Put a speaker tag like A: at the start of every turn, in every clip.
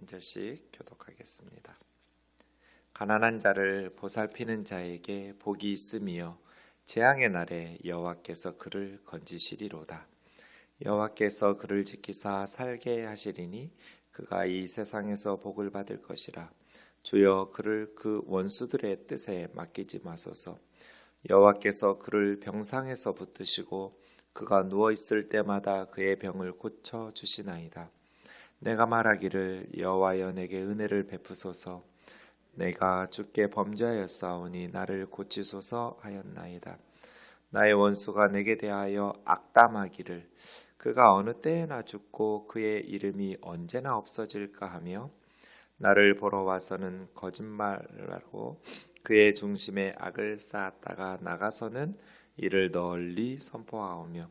A: 한 절씩 교독하겠습니다. 가난한 자를 보살피는 자에게 복이 있으며 재앙의 날에 여호와께서 그를 건지시리로다. 여호와께서 그를 지키사 살게 하시리니 그가 이 세상에서 복을 받을 것이라. 주여 그를 그 원수들의 뜻에 맡기지 마소서. 여호와께서 그를 병상에서 붙드시고 그가 누워 있을 때마다 그의 병을 고쳐 주시나이다. 내가 말하기를 여호와여 내게 은혜를 베푸소서. 내가 주께 범죄하였사오니 나를 고치소서 하였나이다. 나의 원수가 내게 대하여 악담하기를 그가 어느 때에나 죽고 그의 이름이 언제나 없어질까 하며 나를 보러 와서는 거짓말하고 그의 중심에 악을 쌓았다가 나가서는 이를 널리 선포하오며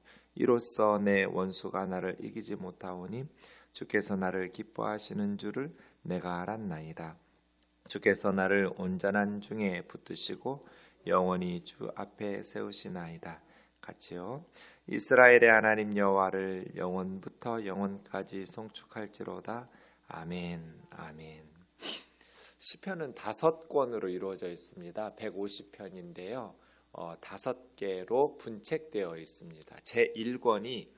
A: 이로써 내 원수가 나를 이기지 못하오니 주께서 나를 기뻐하시는 줄을 내가 알았나이다. 주께서 나를 온전한 중에 붙드시고 영원히 주 앞에 세우시나이다. 같이요. 이스라엘의 하나님 여호와를 영원부터 영원까지 송축할지로다. 아멘. 아멘. 시편은 다섯 권으로 이루어져 있습니다. 150편인데요. 어, 다섯 개로 분책되어 있습니다. 제 1권이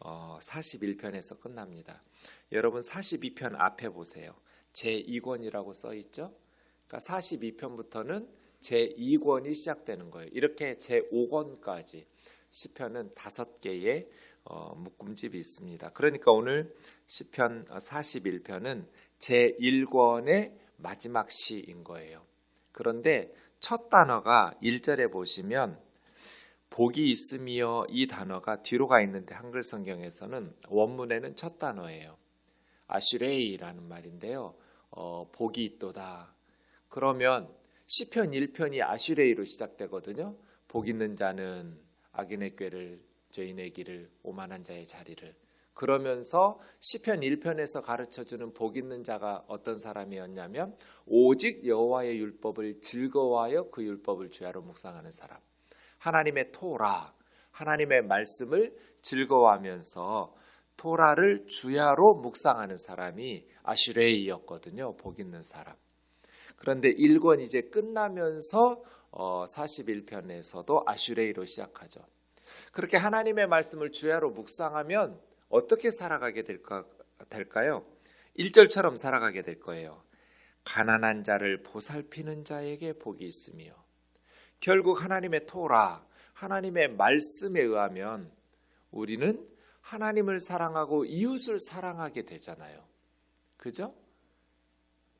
A: 어, 41편에서 끝납니다. 여러분 42편 앞에 보세요. 제 2권이라고 써 있죠? 그러니까 42편부터는 제 2권이 시작되는 거예요. 이렇게 제 5권까지 시편은 다섯 개의 어, 묶음집이 있습니다. 그러니까 오늘 시편 41편은 제 1권의 마지막 시인 거예요. 그런데 첫 단어가 1절에 보시면 복이 있으며 이 단어가 뒤로 가 있는데 한글 성경에서는 원문에는 첫 단어예요. 아슈레이라는 말인데요. 어, 복이 있도다. 그러면 시편 1편이 아슈레이로 시작되거든요. 복 있는 자는 악인의 꾀를 죄인의 길을 오만한 자의 자리를 그러면서 시편 1편에서 가르쳐 주는 복 있는 자가 어떤 사람이었냐면 오직 여호와의 율법을 즐거워하여 그 율법을 주야로 묵상하는 사람. 하나님의 토라, 하나님의 말씀을 즐거워하면서 토라를 주야로 묵상하는 사람이 아슈레이였거든요. 복 있는 사람. 그런데 1권 이제 끝나면서 41편에서도 아슈레이로 시작하죠. 그렇게 하나님의 말씀을 주야로 묵상하면 어떻게 살아가게 될까, 될까요? 1절처럼 살아가게 될 거예요. 가난한 자를 보살피는 자에게 복이 있으며 결국 하나님의 토라, 하나님의 말씀에 의하면 우리는 하나님을 사랑하고 이웃을 사랑하게 되잖아요. 그죠?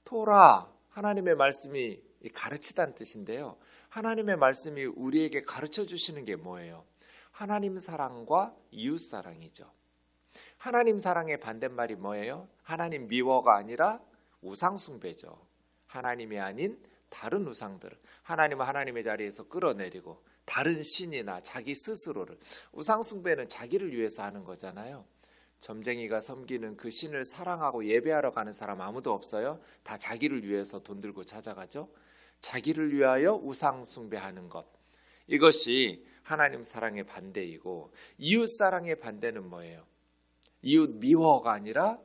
A: 토라, 하나님의 말씀이 가르치다는 뜻인데요. 하나님의 말씀이 우리에게 가르쳐 주시는 게 뭐예요? 하나님 사랑과 이웃 사랑이죠. 하나님 사랑의 반대말이 뭐예요? 하나님 미워가 아니라 우상숭배죠. 하나님이 아닌 다른 우상들, 하나님은 하나님의 자리에서 끌어내리고 다른 신이나 자기 스스로를 우상숭배는 자기를 위해서 하는 거잖아요. 점쟁이가 섬기는 그 신을 사랑하고 예배하러 가는 사람 아무도 없어요. 다 자기를 위해서 돈 들고 찾아가죠. 자기를 위하여 우상숭배하는 것. 이것이 하나님 사랑의 반대이고 이웃 사랑의 반대는 뭐예요? 이웃 미워가 아니라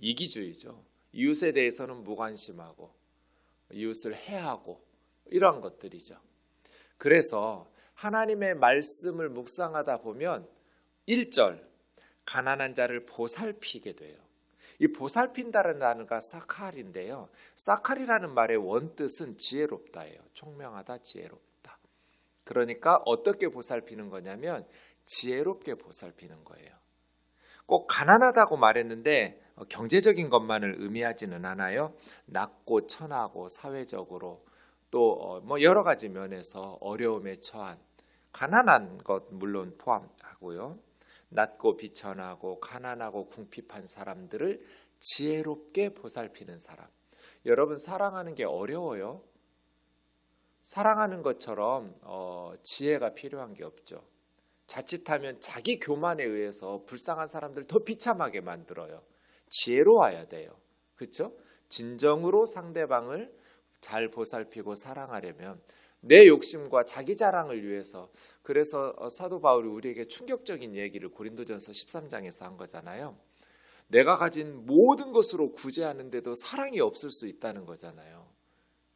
A: 이기주의죠. 이웃에 대해서는 무관심하고 이웃을 해하고 이러한 것들이죠. 그래서 하나님의 말씀을 묵상하다 보면 1절 가난한 자를 보살피게 돼요. 이 보살핀다는 단어가 사칼인데요. 사칼이라는 말의 원뜻은 지혜롭다예요. 총명하다, 지혜롭다. 그러니까 어떻게 보살피는 거냐면 지혜롭게 보살피는 거예요. 꼭 가난하다고 말했는데 어, 경제적인 것만을 의미하지는 않아요. 낮고 천하고 사회적으로 또뭐 어, 여러 가지 면에서 어려움에 처한 가난한 것 물론 포함하고요. 낮고 비천하고 가난하고 궁핍한 사람들을 지혜롭게 보살피는 사람. 여러분 사랑하는 게 어려워요. 사랑하는 것처럼 어, 지혜가 필요한 게 없죠. 자칫하면 자기 교만에 의해서 불쌍한 사람들 더 비참하게 만들어요. 지혜로워야 돼요. 그렇죠? 진정으로 상대방을 잘 보살피고 사랑하려면 내 욕심과 자기 자랑을 위해서 그래서 어, 사도 바울이 우리에게 충격적인 얘기를 고린도전서 13장에서 한 거잖아요. 내가 가진 모든 것으로 구제하는데도 사랑이 없을 수 있다는 거잖아요.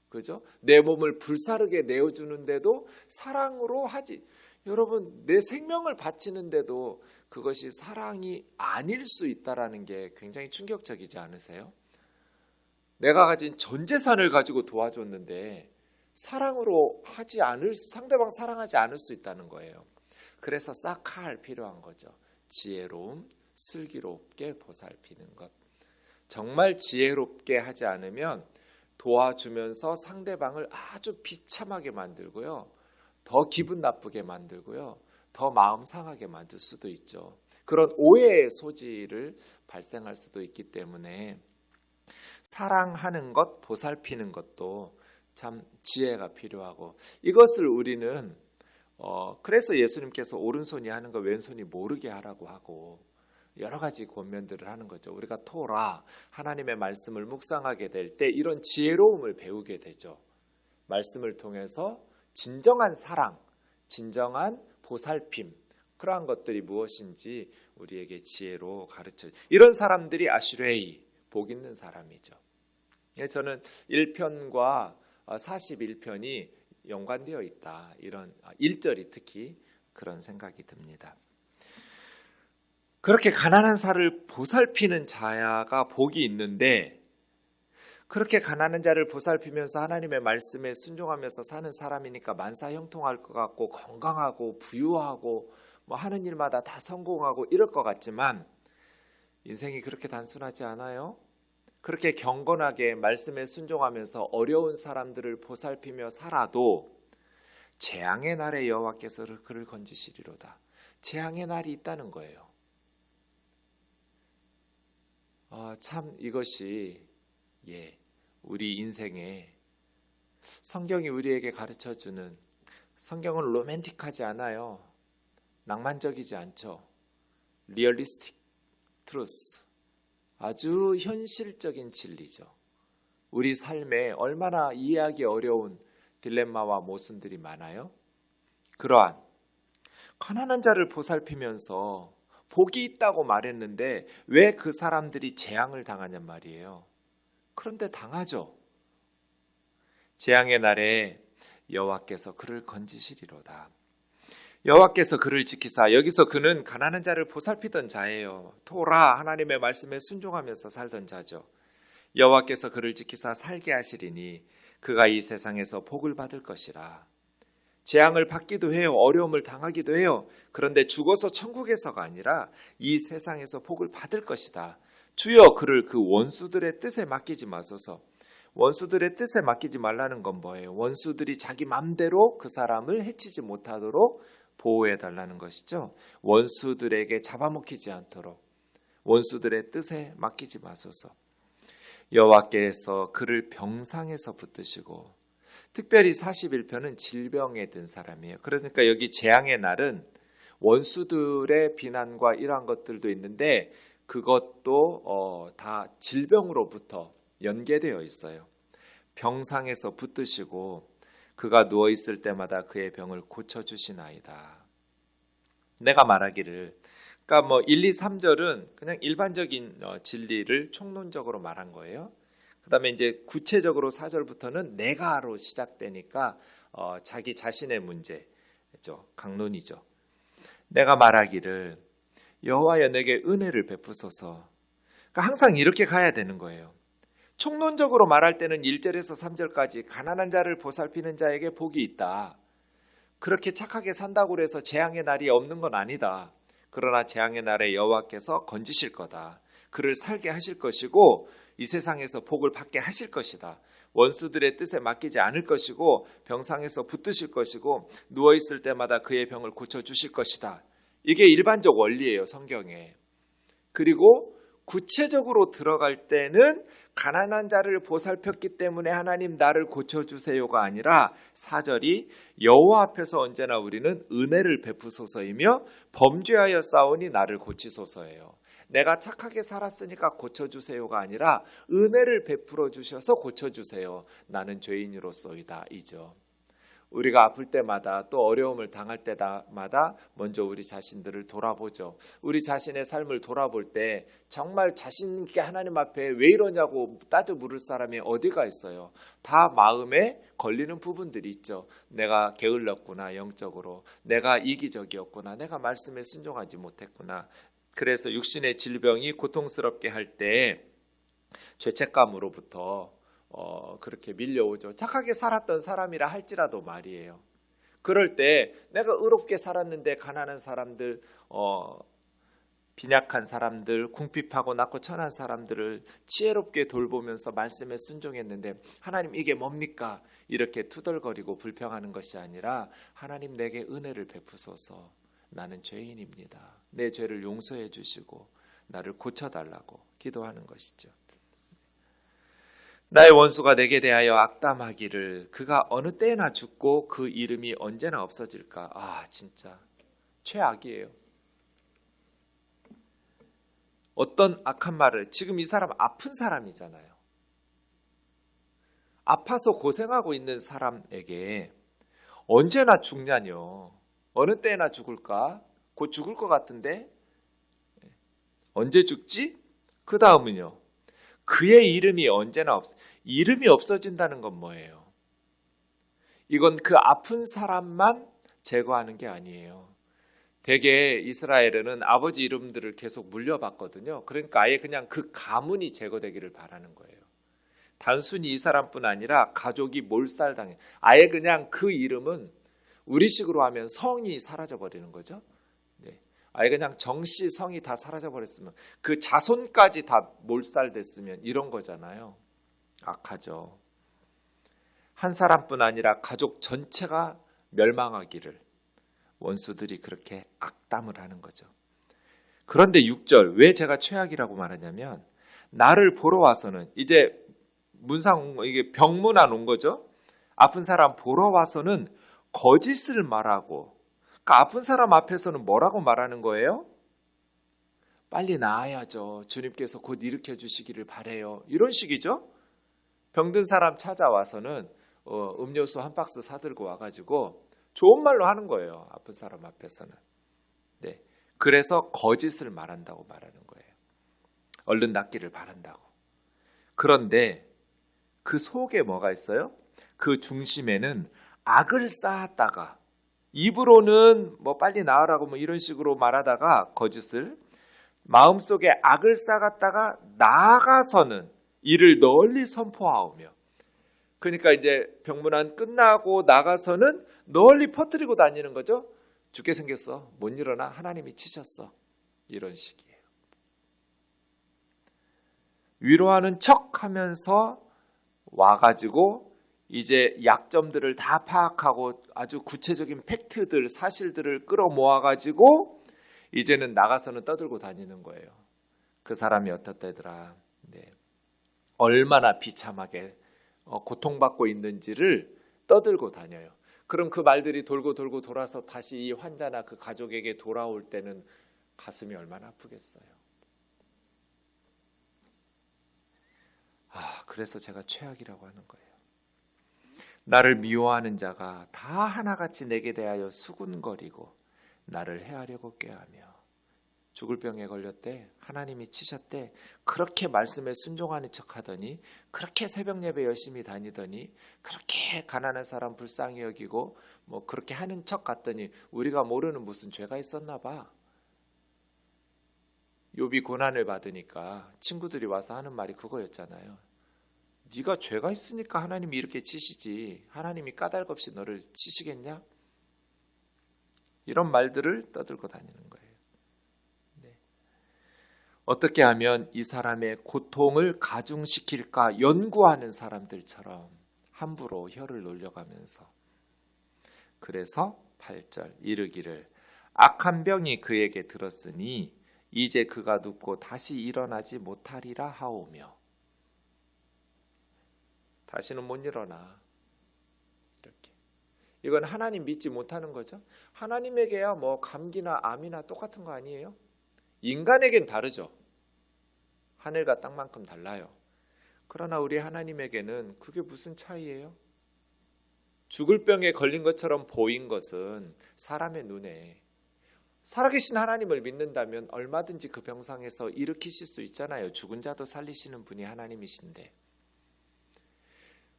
A: 그죠? 내 몸을 불사르게 내어주는데도 사랑으로 하지. 여러분, 내 생명을 바치는데도 그것이 사랑이 아닐 수 있다라는 게 굉장히 충격적이지 않으세요? 내가 가진 전 재산을 가지고 도와줬는데 사랑으로 하지 않을 상대방 사랑하지 않을 수 있다는 거예요. 그래서 싹할 필요한 거죠. 지혜로움, 슬기롭게 보살피는 것. 정말 지혜롭게 하지 않으면 도와주면서 상대방을 아주 비참하게 만들고요. 더 기분 나쁘게 만들고요. 더 마음 상하게 만들 수도 있죠. 그런 오해의 소지를 발생할 수도 있기 때문에 사랑하는 것, 보살피는 것도 참 지혜가 필요하고 이것을 우리는 어, 그래서 예수님께서 오른손이 하는 거 왼손이 모르게 하라고 하고 여러 가지 권면들을 하는 거죠. 우리가 토라 하나님의 말씀을 묵상하게 될 때 이런 지혜로움을 배우게 되죠. 말씀을 통해서 진정한 사랑, 진정한 보살핌 그러한 것들이 무엇인지 우리에게 지혜로 가르쳐. 이런 사람들이 아슈레이 복 있는 사람이죠. 예, 저는 1편과 41편이 연관되어 있다. 이런 1절이 특히 그런 생각이 듭니다. 그렇게 가난한 자를 보살피는 자야가 복이 있는데 그렇게 가난한 자를 보살피면서 하나님의 말씀에 순종하면서 사는 사람이니까 만사 형통할 것 같고 건강하고 부유하고 뭐 하는 일마다 다 성공하고 이럴 것 같지만 인생이 그렇게 단순하지 않아요. 그렇게 경건하게 말씀에 순종하면서 어려운 사람들을 보살피며 살아도 재앙의 날에 여호와께서 그를 건지시리로다. 재앙의 날이 있다는 거예요. 아, 참 이것이 예, 우리 인생에 성경이 우리에게 가르쳐 주는 성경은 로맨틱하지 않아요. 낭만적이지 않죠. 리얼리스틱 트루스. 아주 현실적인 진리죠. 우리 삶에 얼마나 이해하기 어려운 딜레마와 모순들이 많아요. 그러한 가난한 자를 보살피면서 복이 있다고 말했는데 왜 그 사람들이 재앙을 당하냔 말이에요. 그런데 당하죠. 재앙의 날에 여호와께서 그를 건지시리로다. 여호와께서 그를 지키사 여기서 그는 가난한 자를 보살피던 자예요. 토라 하나님의 말씀에 순종하면서 살던 자죠. 여호와께서 그를 지키사 살게 하시리니 그가 이 세상에서 복을 받을 것이라. 재앙을 받기도 해요. 어려움을 당하기도 해요. 그런데 죽어서 천국에서가 아니라 이 세상에서 복을 받을 것이다. 주여 그를 그 원수들의 뜻에 맡기지 마소서. 원수들의 뜻에 맡기지 말라는 건 뭐예요? 원수들이 자기 맘대로 그 사람을 해치지 못하도록 보호해 달라는 것이죠. 원수들에게 잡아먹히지 않도록 원수들의 뜻에 맡기지 마소서. 여호와께서 그를 병상에서 붙드시고 특별히 41편은 질병에 든 사람이에요. 그러니까 여기 재앙의 날은 원수들의 비난과 이러한 것들도 있는데 그것도 어, 다 질병으로부터 연계되어 있어요. 병상에서 붙드시고 그가 누워 있을 때마다 그의 병을 고쳐 주시나이다. 내가 말하기를 그러니까 뭐 1, 2, 3절은 그냥 일반적인 어, 진리를 총론적으로 말한 거예요. 그다음에 이제 구체적으로 4절부터는 내가로 시작되니까 어, 자기 자신의 문제죠. 강론이죠. 내가 말하기를 여호와여 내게 은혜를 베푸소서. 그러니까 항상 이렇게 가야 되는 거예요. 총론적으로 말할 때는 1절에서 3절까지 가난한 자를 보살피는 자에게 복이 있다. 그렇게 착하게 산다고 해서 재앙의 날이 없는 건 아니다. 그러나 재앙의 날에 여호와께서 건지실 거다. 그를 살게 하실 것이고 이 세상에서 복을 받게 하실 것이다. 원수들의 뜻에 맡기지 않을 것이고 병상에서 붙드실 것이고 누워 있을 때마다 그의 병을 고쳐 주실 것이다. 이게 일반적 원리예요, 성경에. 그리고 구체적으로 들어갈 때는 가난한 자를 보살폈기 때문에 하나님 나를 고쳐주세요가 아니라 사절이 여호와 앞에서 언제나 우리는 은혜를 베푸소서이며 범죄하여 싸우니 나를 고치소서예요. 내가 착하게 살았으니까 고쳐주세요가 아니라 은혜를 베풀어 주셔서 고쳐주세요. 나는 죄인으로서이다 이죠. 우리가 아플 때마다 또 어려움을 당할 때마다 먼저 우리 자신들을 돌아보죠. 우리 자신의 삶을 돌아볼 때 정말 자신 있게 하나님 앞에 왜 이러냐고 따져 물을 사람이 어디가 있어요. 다 마음에 걸리는 부분들이 있죠. 내가 게을렀구나 영적으로. 내가 이기적이었구나. 내가 말씀에 순종하지 못했구나. 그래서 육신의 질병이 고통스럽게 할 때 죄책감으로부터 어, 그렇게 밀려오죠. 착하게 살았던 사람이라 할지라도 말이에요. 그럴 때 내가 의롭게 살았는데 가난한 사람들, 어, 빈약한 사람들, 궁핍하고 낮고 천한 사람들을 지혜롭게 돌보면서 말씀에 순종했는데 하나님 이게 뭡니까? 이렇게 투덜거리고 불평하는 것이 아니라 하나님 내게 은혜를 베푸소서. 나는 죄인입니다. 내 죄를 용서해 주시고 나를 고쳐 달라고 기도하는 것이죠. 나의 원수가 내게 대하여 악담하기를 그가 어느 때나 죽고 그 이름이 언제나 없어질까? 아, 진짜 최악이에요. 어떤 악한 말을 지금 이 사람 아픈 사람이잖아요. 아파서 고생하고 있는 사람에게 언제나 죽냐뇨. 어느 때나 죽을까? 곧 죽을 것 같은데 언제 죽지? 그 다음은요. 그의 이름이 언제나 없 이름이 없어진다는 건 뭐예요? 이건 그 아픈 사람만 제거하는 게 아니에요. 대개 이스라엘은 아버지 이름들을 계속 물려받거든요. 그러니까 아예 그냥 그 가문이 제거되기를 바라는 거예요. 단순히 이 사람뿐 아니라 가족이 몰살당해. 아예 그냥 그 이름은 우리식으로 하면 성이 사라져 버리는 거죠. 네. 아예 그냥 정씨 성이 다 사라져 버렸으면 그 자손까지 다 몰살됐으면 이런 거잖아요. 악하죠. 한 사람뿐 아니라 가족 전체가 멸망하기를 원수들이 그렇게 악담을 하는 거죠. 그런데 6절 왜 제가 최악이라고 말하냐면 나를 보러 와서는 이제 문상 이게 병문 안 온 거죠. 아픈 사람 보러 와서는 거짓을 말하고 그러니까 아픈 사람 앞에서는 뭐라고 말하는 거예요? 빨리 나아야죠. 주님께서 곧 일으켜 주시기를 바래요. 이런 식이죠. 병든 사람 찾아와서는 어, 음료수 한 박스 사들고 와가지고 좋은 말로 하는 거예요. 아픈 사람 앞에서는. 네. 그래서 거짓을 말한다고 말하는 거예요. 얼른 낫기를 바란다고. 그런데 그 속에 뭐가 있어요? 그 중심에는 악을 쌓았다가 입으로는 뭐 빨리 나으라고 뭐 이런 식으로 말하다가 거짓을 마음속에 악을 쌓았다가 나아가서는 이를 널리 선포하오며 그러니까 이제 병문안 끝나고 나가서는 널리 퍼뜨리고 다니는 거죠. 죽게 생겼어. 못 일어나. 하나님이 치셨어. 이런 식이에요. 위로하는 척 하면서 와가지고 이제 약점들을 다 파악하고 아주 구체적인 팩트들, 사실들을 끌어모아 가지고 이제는 나가서는 떠들고 다니는 거예요. 그 사람이 어떻다더라. 네. 얼마나 비참하게 어, 고통받고 있는지를 떠들고 다녀요. 그럼 그 말들이 돌고 돌고 돌아서 다시 이 환자나 그 가족에게 돌아올 때는 가슴이 얼마나 아프겠어요. 아, 그래서 제가 최악이라고 하는 거예요. 나를 미워하는 자가 다 하나같이 내게 대하여 수군거리고 나를 해하려고 꾀하며 죽을 병에 걸렸대 하나님이 치셨대 그렇게 말씀에 순종하는 척하더니 그렇게 새벽 예배 열심히 다니더니 그렇게 가난한 사람 불쌍히 여기고 뭐 그렇게 하는 척 같더니 우리가 모르는 무슨 죄가 있었나 봐. 욥이 고난을 받으니까 친구들이 와서 하는 말이 그거였잖아요 네가 죄가 있으니까 하나님이 이렇게 치시지 하나님이 까닭 없이 너를 치시겠냐? 이런 말들을 떠들고 다니는 거예요. 네. 어떻게 하면 이 사람의 고통을 가중시킬까 연구하는 사람들처럼 함부로 혀를 놀려가면서 그래서 8절 이르기를 악한 병이 그에게 들었으니 이제 그가 눕고 다시 일어나지 못하리라 하오며 다시는 못 일어나. 이렇게. 이건 하나님 믿지 못하는 거죠. 하나님에게야 뭐 감기나 암이나 똑같은 거 아니에요? 인간에겐 다르죠. 하늘과 땅만큼 달라요. 그러나 우리 하나님에게는 그게 무슨 차이예요? 죽을 병에 걸린 것처럼 보인 것은 사람의 눈에 살아계신 하나님을 믿는다면 얼마든지 그 병상에서 일으키실 수 있잖아요. 죽은 자도 살리시는 분이 하나님이신데.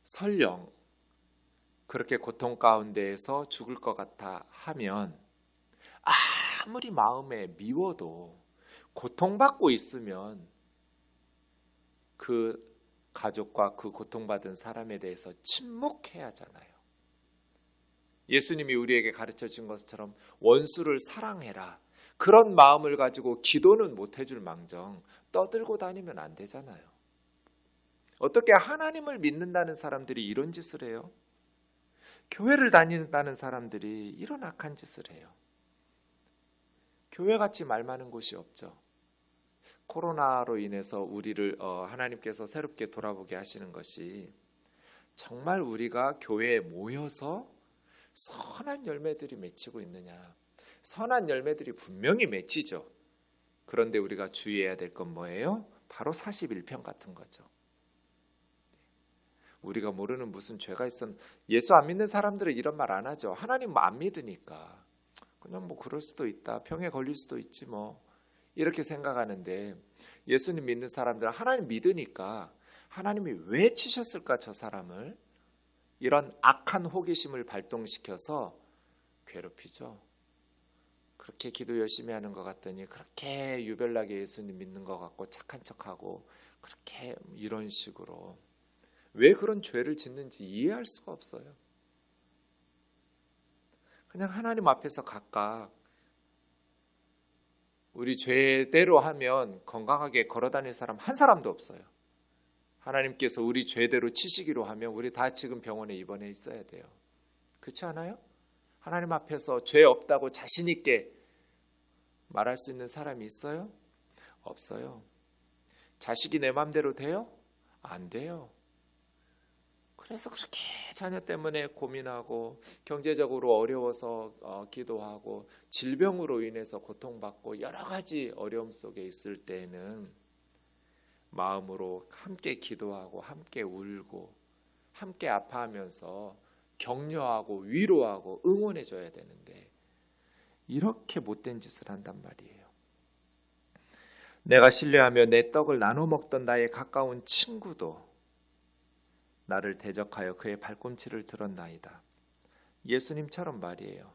A: 설령 그렇게 고통 가운데에서 죽을 것 같아 하면 아무리 마음에 미워도 고통받고 있으면 그 가족과 그 고통받은 사람에 대해서 침묵해야 하잖아요. 예수님이 우리에게 가르쳐 준 것처럼 원수를 사랑해라. 그런 마음을 가지고 기도는 못 해줄 망정 떠들고 다니면 안 되잖아요. 어떻게 하나님을 믿는다는 사람들이 이런 짓을 해요? 교회를 다닌다는 사람들이 이런 악한 짓을 해요. 교회 같이 말 많은 곳이 없죠. 코로나로 인해서 우리를 어, 하나님께서 새롭게 돌아보게 하시는 것이 정말 우리가 교회에 모여서 선한 열매들이 맺히고 있느냐. 선한 열매들이 분명히 맺히죠. 그런데 우리가 주의해야 될 건 뭐예요? 바로 41편 같은 거죠. 우리가 모르는 무슨 죄가 있었 예수 안 믿는 사람들은 이런 말 안 하죠. 하나님 안 믿으니까 그냥 뭐 그럴 수도 있다. 병에 걸릴 수도 있지 뭐 이렇게 생각하는데 예수님 믿는 사람들은 하나님 믿으니까 하나님이 왜 치셨을까 저 사람을 이런 악한 호기심을 발동시켜서 괴롭히죠. 그렇게 기도 열심히 하는 것 같더니 그렇게 유별나게 예수님 믿는 것 같고 착한 척하고 그렇게 이런 식으로 왜 그런 죄를 짓는지 이해할 수가 없어요. 그냥 하나님 앞에서 각각 우리 죄대로 하면 건강하게 걸어 다닐 사람 한 사람도 없어요. 하나님께서 우리 죄대로 치시기로 하면 우리 다 지금 병원에 입원해 있어야 돼요. 그렇지 않아요? 하나님 앞에서 죄 없다고 자신 있게 말할 수 있는 사람이 있어요? 없어요. 자식이 내 마음대로 돼요? 안 돼요. 그래서 그렇게 자녀 때문에 고민하고 경제적으로 어려워서 어, 기도하고 질병으로 인해서 고통받고 여러 가지 어려움 속에 있을 때는 마음으로 함께 기도하고 함께 울고 함께 아파하면서 격려하고 위로하고 응원해 줘야 되는데 이렇게 못된 짓을 한단 말이에요. 내가 신뢰하며 내 떡을 나눠 먹던 나의 가까운 친구도 나를 대적하여 그의 발꿈치를 들었나이다. 예수님처럼 말이에요.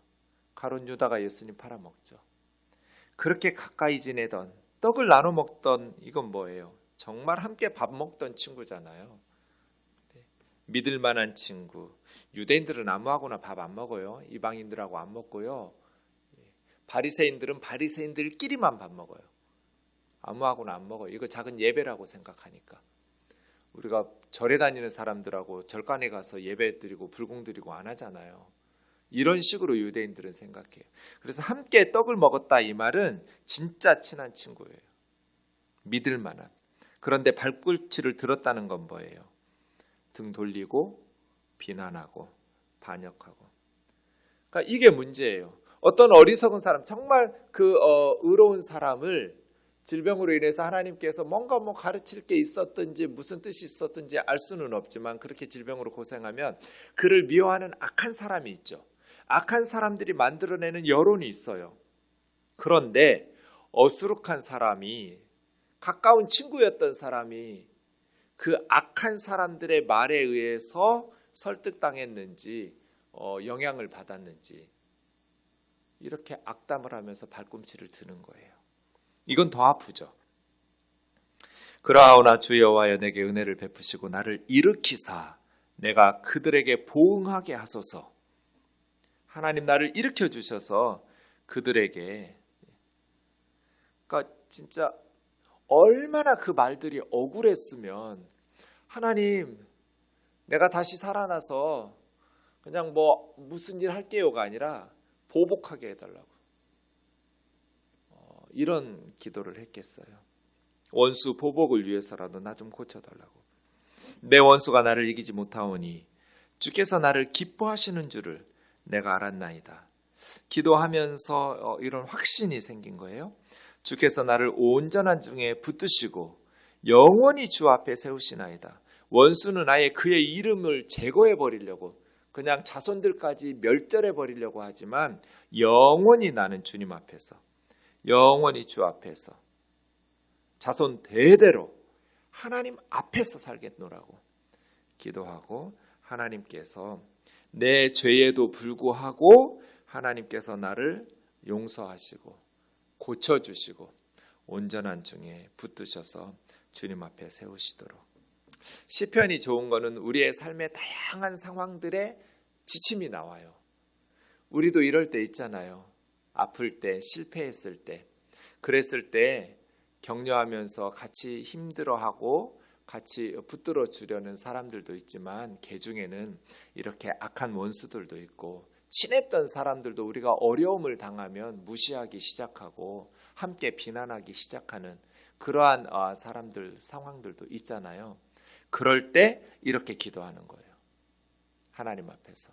A: 가론 유다가 예수님 팔아먹죠. 그렇게 가까이 지내던 떡을 나눠 먹던 이건 뭐예요? 정말 함께 밥 먹던 친구잖아요. 네. 믿을 만한 친구. 유대인들은 아무하고나 밥 안 먹어요. 이방인들하고 안 먹고요. 예. 바리새인들은 바리새인들끼리만 밥 먹어요. 아무하고나 안 먹어요. 이거 작은 예배라고 생각하니까. 우리가 절에 다니는 사람들하고 절간에 가서 예배 드리고 불공 드리고 안 하잖아요. 이런 식으로 유대인들은 생각해요. 그래서 함께 떡을 먹었다 이 말은 진짜 친한 친구예요. 믿을 만한. 그런데 발꿈치를 들었다는 건 뭐예요? 등 돌리고 비난하고 반역하고. 그러니까 이게 문제예요. 어떤 어리석은 사람, 정말 그 어, 의로운 사람을 질병으로 인해서 하나님께서 뭔가 뭐 가르칠 게 있었든지 무슨 뜻이 있었든지 알 수는 없지만 그렇게 질병으로 고생하면 그를 미워하는 악한 사람이 있죠. 악한 사람들이 만들어내는 여론이 있어요. 그런데 어수룩한 사람이 가까운 친구였던 사람이 그 악한 사람들의 말에 의해서 설득당했는지 어, 영향을 받았는지 이렇게 악담을 하면서 발꿈치를 드는 거예요. 이건 더 아프죠. 그러하오나 주 여호와여 내게 은혜를 베푸시고 나를 일으키사 내가 그들에게 보응하게 하소서. 하나님 나를 일으켜 주셔서 그들에게 그러니까 진짜 얼마나 그 말들이 억울했으면 하나님 내가 다시 살아나서 그냥 뭐 무슨 일 할게요가 아니라 보복하게 해달라고. 어, 이런 기도를 했겠어요. 원수 보복을 위해서라도 나 좀 고쳐달라고. 내 원수가 나를 이기지 못하오니 주께서 나를 기뻐하시는 줄을 내가 알았나이다. 기도하면서 어, 이런 확신이 생긴 거예요. 주께서 나를 온전한 중에 붙드시고 영원히 주 앞에 세우시나이다. 원수는 아예 그의 이름을 제거해 버리려고 그냥 자손들까지 멸절해 버리려고 하지만 영원히 나는 주님 앞에서 영원히 주 앞에서 자손 대대로 하나님 앞에서 살겠노라고 기도하고 하나님께서 내 죄에도 불구하고 하나님께서 나를 용서하시고 고쳐주시고 온전한 중에 붙드셔서 주님 앞에 세우시도록 시편이 좋은 거는 우리의 삶의 다양한 상황들에 지침이 나와요. 우리도 이럴 때 있잖아요. 아플 때, 실패했을 때, 그랬을 때 격려하면서 같이 힘들어하고 같이 붙들어 주려는 사람들도 있지만 개 중에는 이렇게 악한 원수들도 있고 친했던 사람들도 우리가 어려움을 당하면 무시하기 시작하고 함께 비난하기 시작하는 그러한 어, 사람들 상황들도 있잖아요. 그럴 때 이렇게 기도하는 거예요. 하나님 앞에서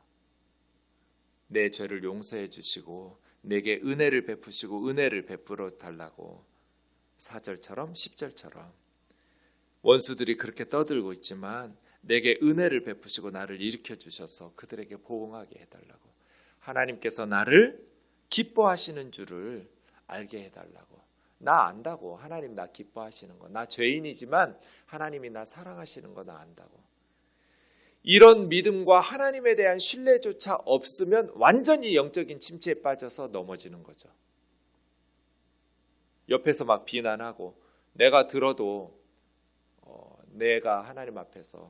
A: 내 죄를 용서해 주시고 내게 은혜를 베푸시고 은혜를 베풀어 달라고 4절처럼 10절처럼. 원수들이 그렇게 떠들고 있지만 내게 은혜를 베푸시고 나를 일으켜 주셔서 그들에게 보응하게 해달라고. 하나님께서 나를 기뻐하시는 줄을 알게 해달라고. 나 안다고. 하나님 나 기뻐하시는 거. 나 죄인이지만 하나님이 나 사랑하시는 거 나 안다고 이런 믿음과 하나님에 대한 신뢰조차 없으면 완전히 영적인 침체에 빠져서 넘어지는 거죠. 옆에서 막 비난하고 내가 들어도 어, 내가 하나님 앞에서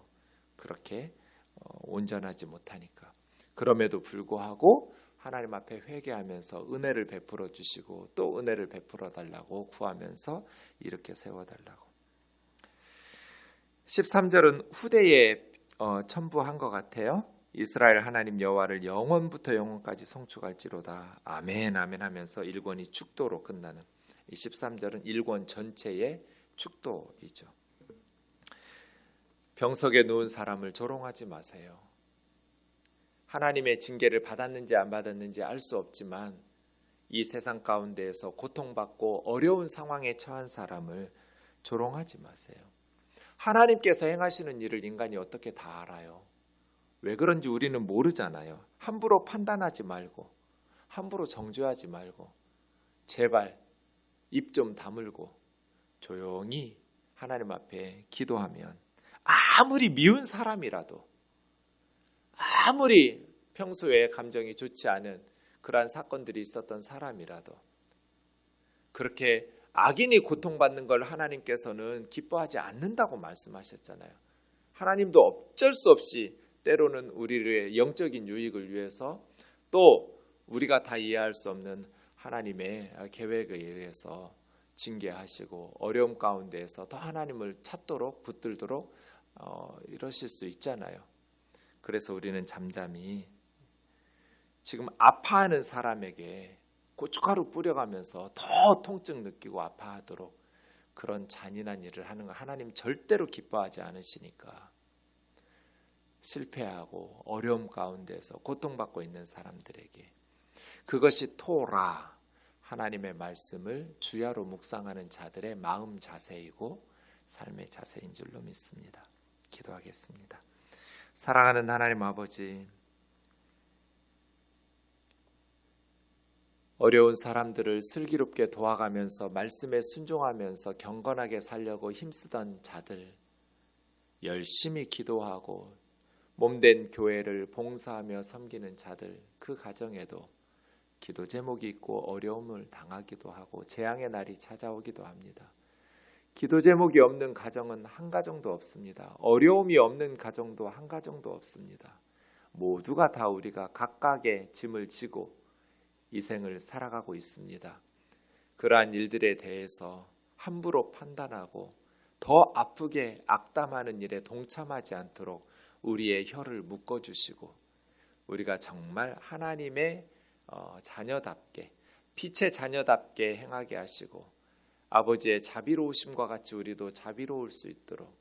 A: 그렇게 어, 온전하지 못하니까 그럼에도 불구하고 하나님 앞에 회개하면서 은혜를 베풀어 주시고 또 은혜를 베풀어 달라고 구하면서 이렇게 세워 달라고 13절은 후대에 어, 첨부한 것 같아요. 이스라엘 하나님 여호와를 영원부터 영원까지 송축할지로다. 아멘 아멘 하면서 1권이 축도로 끝나는 이 13절은 1권 전체의 축도이죠. 병석에 누운 사람을 조롱하지 마세요. 하나님의 징계를 받았는지 안 받았는지 알 수 없지만 이 세상 가운데에서 고통받고 어려운 상황에 처한 사람을 조롱하지 마세요. 하나님께서 행하시는 일을 인간이 어떻게 다 알아요? 왜 그런지 우리는 모르잖아요. 함부로 판단하지 말고, 함부로 정죄하지 말고, 제발 입 좀 다물고, 조용히 하나님 앞에 기도하면, 아무리 미운 사람이라도, 아무리 평소에 감정이 좋지 않은 그러한 사건들이 있었던 사람이라도, 그렇게 악인이 고통받는 걸 하나님께서는 기뻐하지 않는다고 말씀하셨잖아요. 하나님도 어쩔 수 없이 때로는 우리의 영적인 유익을 위해서 또 우리가 다 이해할 수 없는 하나님의 계획에 의해서 징계하시고 어려움 가운데에서 더 하나님을 찾도록 붙들도록 어, 이러실 수 있잖아요. 그래서 우리는 잠잠히 지금 아파하는 사람에게 고춧가루 뿌려가면서 더 통증 느끼고 아파하도록 그런 잔인한 일을 하는 거 하나님 절대로 기뻐하지 않으시니까 실패하고 어려움 가운데서 고통받고 있는 사람들에게 그것이 토라 하나님의 말씀을 주야로 묵상하는 자들의 마음 자세이고 삶의 자세인 줄로 믿습니다. 기도하겠습니다. 사랑하는 하나님 아버지 어려운 사람들을 슬기롭게 도와가면서 말씀에 순종하면서 경건하게 살려고 힘쓰던 자들 열심히 기도하고 몸된 교회를 봉사하며 섬기는 자들 그 가정에도 기도 제목이 있고 어려움을 당하기도 하고 재앙의 날이 찾아오기도 합니다. 기도 제목이 없는 가정은 한 가정도 없습니다. 어려움이 없는 가정도 한 가정도 없습니다. 모두가 다 우리가 각각의 짐을 지고 이 생을 살아가고 있습니다. 그러한 일들에 대해서 함부로 판단하고 더 아프게 악담하는 일에 동참하지 않도록 우리의 혀를 묶어 주시고 우리가 정말 하나님의 어, 자녀답게 빛의 자녀답게 행하게 하시고 아버지의 자비로우심과 같이 우리도 자비로울 수 있도록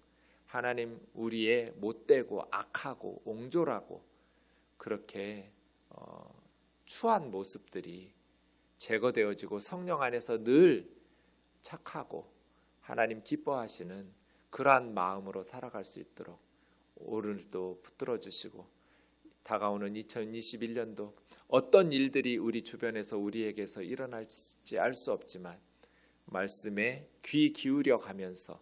A: 하나님 우리의 못되고 악하고 옹졸하고 그렇게 어, 추한 모습들이 제거되어지고 성령 안에서 늘 착하고 하나님 기뻐하시는 그러한 마음으로 살아갈 수 있도록 오늘도 붙들어 주시고 다가오는 2021년도 어떤 일들이 우리 주변에서 우리에게서 일어날지 알 수 없지만 말씀에 귀 기울여 가면서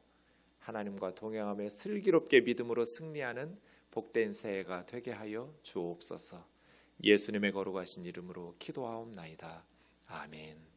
A: 하나님과 동행하며 슬기롭게 믿음으로 승리하는 복된 새해가 되게 하여 주옵소서. 예수님의 거룩하신 이름으로 기도하옵나이다. 아멘.